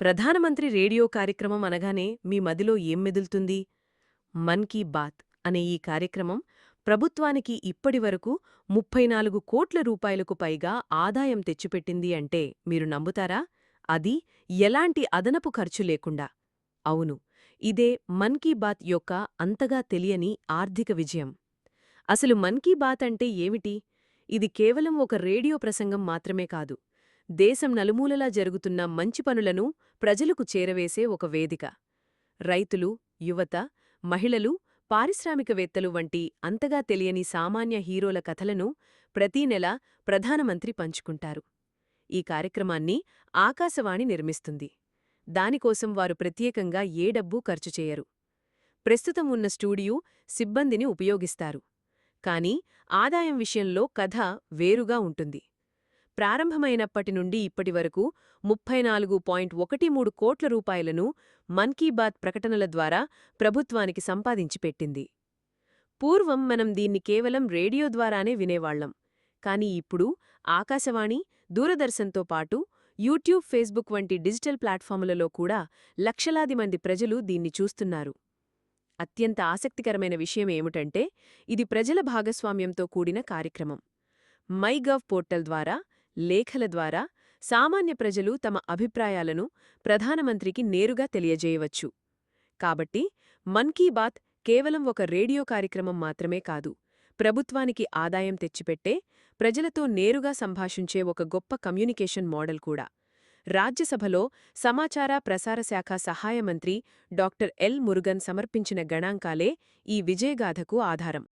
ప్రధానమంత్రి రేడియో కార్యక్రమం అనగానే మీ మదిలో ఏం మెదులుతుంది? మన్ కీ బాత్ అనే ఈ కార్యక్రమం ప్రభుత్వానికి ఇప్పటివరకు ముప్పై నాలుగు కోట్ల రూపాయలకు పైగా ఆదాయం తెచ్చిపెట్టింది అంటే మీరు నమ్ముతారా? అది ఎలాంటి అదనపు ఖర్చు లేకుండా. అవును ఇదే మన్ కీ బాత్ యొక్క అంతగా తెలియని ఆర్థిక విజయం. అసలు మన్ కీ బాత్ అంటే ఏమిటి? ఇది కేవలం ఒక రేడియో ప్రసంగం మాత్రమే కాదు. దేశం నలుమూలలా జరుగుతున్న మంచి పనులను ప్రజలకు చేరవేసే ఒక వేదిక. రైతులు యువత మహిళలు పారిశ్రామికవేత్తలు వంటి అంతగా తెలియని సామాన్య హీరోల కథలను ప్రతీ నెల ప్రధానమంత్రి పంచుకుంటారు. ఈ కార్యక్రమాన్ని ఆకాశవాణి నిర్మిస్తుంది. దానికోసం వారు ప్రత్యేకంగా ఏ డబ్బూ ఖర్చు చేయరు. ప్రస్తుతం ఉన్న స్టూడియో సిబ్బందిని ఉపయోగిస్తారు. కాని ఆదాయం విషయంలో కథ వేరుగా ఉంటుంది. ప్రారంభమైనప్పటి నుండి ఇప్పటివరకు ముప్పై నాలుగు పాయింట్ ఒకటి మూడు కోట్ల రూపాయలను మన్ కీ బాత్ ప్రకటనల ద్వారా ప్రభుత్వానికి సంపాదించి పెట్టింది. పూర్వం మనం దీన్ని కేవలం రేడియో ద్వారానే వినేవాళ్ళం కాని ఇప్పుడు ఆకాశవాణి దూరదర్శన్తో పాటు యూట్యూబ్ ఫేస్బుక్ వంటి డిజిటల్ ప్లాట్ఫాములలో కూడా లక్షలాది మంది ప్రజలు దీన్ని చూస్తున్నారు. అత్యంత ఆసక్తికరమైన విషయం ఏమిటంటే ఇది ప్రజల భాగస్వామ్యంతో కూడిన కార్యక్రమం. మైగవ్ పోర్టల్ ద్వారా లేఖల ద్వారా సామాన్య ప్రజలు తమ అభిప్రాయాలను ప్రధానమంత్రికి నేరుగా తెలియజేయవచ్చు. కాబట్టి మన్ కీ బాత్ కేవలం ఒక రేడియో కార్యక్రమం మాత్రమే కాదు ప్రభుత్వానికి ఆదాయం తెచ్చిపెట్టే ప్రజలతో నేరుగా సంభాషించే ఒక గొప్ప కమ్యూనికేషన్ మోడల్ కూడా. రాజ్యసభలో సమాచార ప్రసార శాఖ సహాయ మంత్రి డాక్టర్ ఎల్ మురుగన్ సమర్పించిన గణాంకాలే ఈ విజయగాథకు ఆధారం.